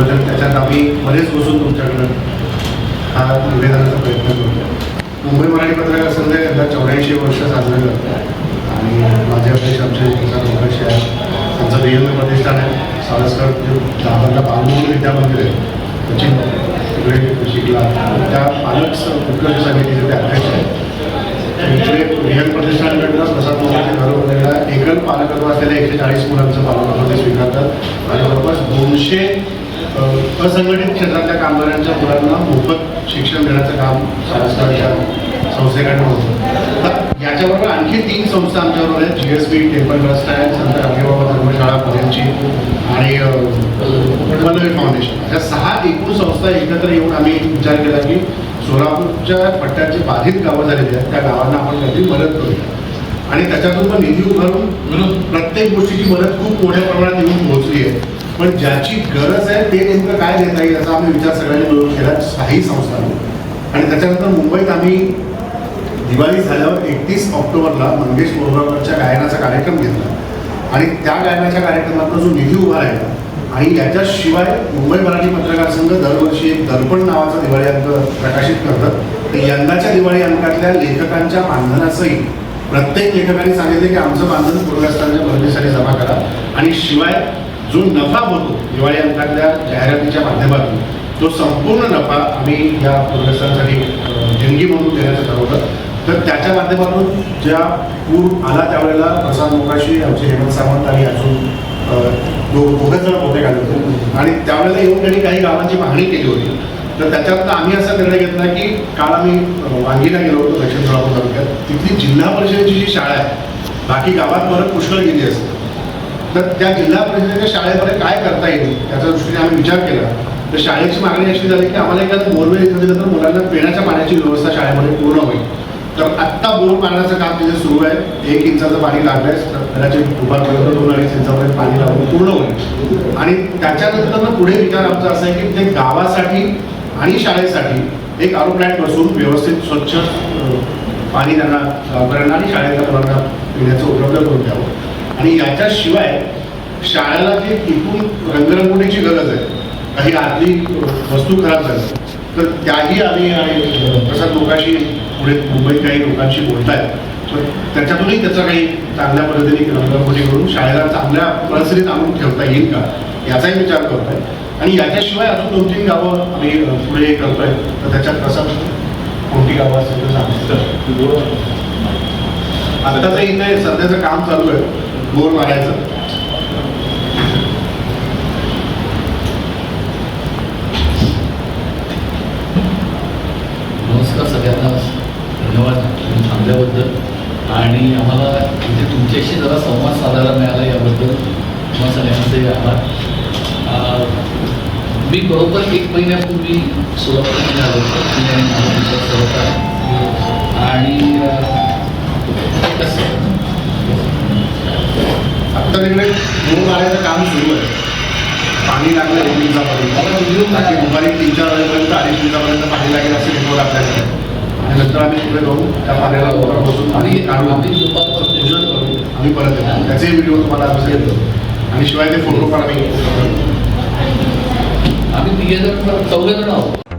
नियोजन त्याच्यात आम्ही बरेच बसून तुमच्याकडं हा निवेदनाचा प्रयत्न करतो मुंबई मराठी पत्रकार संघ यंदा चौऱ्याऐंशी वर्ष साजरे करतो आणि माझे अध्यक्ष आमचे प्रसाद मोकाशी आहे त्यांचं बियंग प्रतिष्ठान आहे. सावरकर जे दादांना बालमोहन विद्या मंदिर आहे. त्याची तिकडे शिकला. त्या पालक उत्कर्ष समितीचे ते अध्यक्ष आहेत. इकडे रिअल प्रतिष्ठानकडनं प्रसाद मोहनचे घर घरोघरीला एकल पालकत्व असलेल्या एकशे चाळीस मुलांचं पालकत्व ते स्वीकारतात. आणि जवळपास दोनशे असंघटित क्षेत्रातल्या कामगारांच्या मुलांना मोफत शिक्षण देण्याचं काम सारस्करच्या संस्थेकडनं होतं. याच्याबरोबर आणखी तीन संस्था आमच्याबरोबर आहेत. G S B temple trust आहे संत रामदेवबाबा धर्मशाळा पुण्याची आणि पल्लवी फाउंडेशन. अशा सहा एकूण संस्था एकत्र येऊन आम्ही विचार केला की सोलापूरच्या पट्ट्यात जे बाधित गावं झालेली आहेत त्या गावांना आपण काहीतरी मदत करूया. आणि त्याच्यातून पण निधी उभारून प्रत्येक गोष्टीची मदत खूप मोठ्या प्रमाणात येऊन पोहोचली आहे. पण ज्याची गरज आहे ते नेमकं काय देता येईल याचा आम्ही विचार सगळ्यांनी मिळून केला. काही संस्थांनी आणि त्याच्यानंतर मुंबईत आम्ही दिवाळी झाल्यावर एकतीस ऑक्टोबरला मंगेश बोरगावकरच्या गायनाचा कार्यक्रम घेतला. आणि त्या गायनाच्या कार्यक्रमातून जो निधी उभा राहिला आणि याच्याशिवाय मुंबई मराठी पत्रकार संघ दरवर्षी एक दर्पण नावाचा दिवाळी अंक प्रकाशित करतात. तर यंदाच्या दिवाळी अंकातल्या लेखकांच्या मानधनासही प्रत्येक लेखकाने सांगितले की आमचं बांधन पूरग्रस्तांच्या मदतीसाठी जमा करा. आणि शिवाय जो नफा होतो दिवाळी अंकातल्या जाहिरातीच्या माध्यमातून तो संपूर्ण नफा आम्ही या पूरग्रस्तांसाठी अ, देणगी म्हणून देण्याचं ठरवलं. तर त्याच्या माध्यमातून ज्या पूर आला त्यावेळेला प्रसाद मोकाशी आमचे हेमंत सावंत आणि अजून दो दोघं जण होते आले होते. आणि त्यावेळेला येऊन त्यांनी काही गावांची पाहणी केली होती. तर त्याच्यात आम्ही असा निर्णय घेतला की काल आम्ही वांगीला गेलो होतो दक्षिण सोलापूर तालुक्यात. तिथली जिल्हा परिषदेची जी शाळा आहे बाकी गावात परत पुष्कळ गेली असते. तर त्या जिल्हा परिषदेच्या शाळेमध्ये काय करता येईल त्याच्या दृष्टीने आम्ही विचार केला. तर शाळेची मागणी अशी झाली की आम्हाला एखादं बोरवेल इथं दिलं तर मुलांना पिण्याच्या पाण्याची व्यवस्था शाळेमध्ये पूर्ण होईल. तर आत्ता बोर पाण्याचं काम तिथे सुरू आहे. एक इंचाचं पाणी लागलंय. तर कदाचित दुपारपर्यंत दोन अडीच इंचापर्यंत पाणी लागून पूर्ण होईल. आणि त्याच्यानंतर पुढे विचार आमचा असा आहे की ते गावासाठी आणि शाळेसाठी एक आरो प्लॅन्ट बसून व्यवस्थित स्वच्छ पाणी त्यांना गावकऱ्यांना आणि शाळेतल्या मुलांना पिण्याचं उपलब्ध करून द्यावं. आणि याच्याशिवाय शाळेला जी एकूण रंगरंगोटीची गरज आहे काही आतली वस्तू खराब झाल्या तर त्याही आम्ही आणि प्रसाद लोकांशी पुढे मुंबईत काही लोकांशी बोलतायत. तर त्याच्यातूनही त्याचा काही चांगल्या पद्धतीने रंगरंगोटी करून शाळेला चांगल्या परिस्थितीत आणून ठेवता येईल का याचाही विचार करतोय. आणि याच्याशिवाय अजून दोन तीन गावं आम्ही पुढे करतोय. तर त्याच्यात प्रसाद कोणती गावं असेल तर सांगितलं आत्ताचं इथे सध्याचं काम चालू आहे. बोर मारायचं. नमस्कार सगळ्यांना. धन्यवाद. तुम्ही थांबल्याबद्दल. आणि आम्हाला इथे तुमच्याशी जरा संवाद साधायला मिळाला याबद्दल. तुम्हा सगळ्यांचे आभार. मी बरोबर एक महिन्यापूर्वी सोलापूरमध्ये आलो होतो. मी आणि माझा मित्र सहकार. आत्ता तिकडे बोर काम सुरू आहे. पाणी लागलं एक दिवसापर्यंत बाकी दुपारी तीन चार वाजेपर्यंत अडीच दिवसापर्यंत पाणी लागेल असे रिपोर्ट आपल्याकडे आणि नंतर आम्ही पुढे जाऊन त्या पाण्याला वर बसून आणि काढून आम्ही आम्ही परत येतो. त्याचे व्हिडिओ तुम्हाला आम्ही देतो आणि शिवाय ते फोटो पण आम्ही आम्ही तिघे जण चौघे जण आहोत.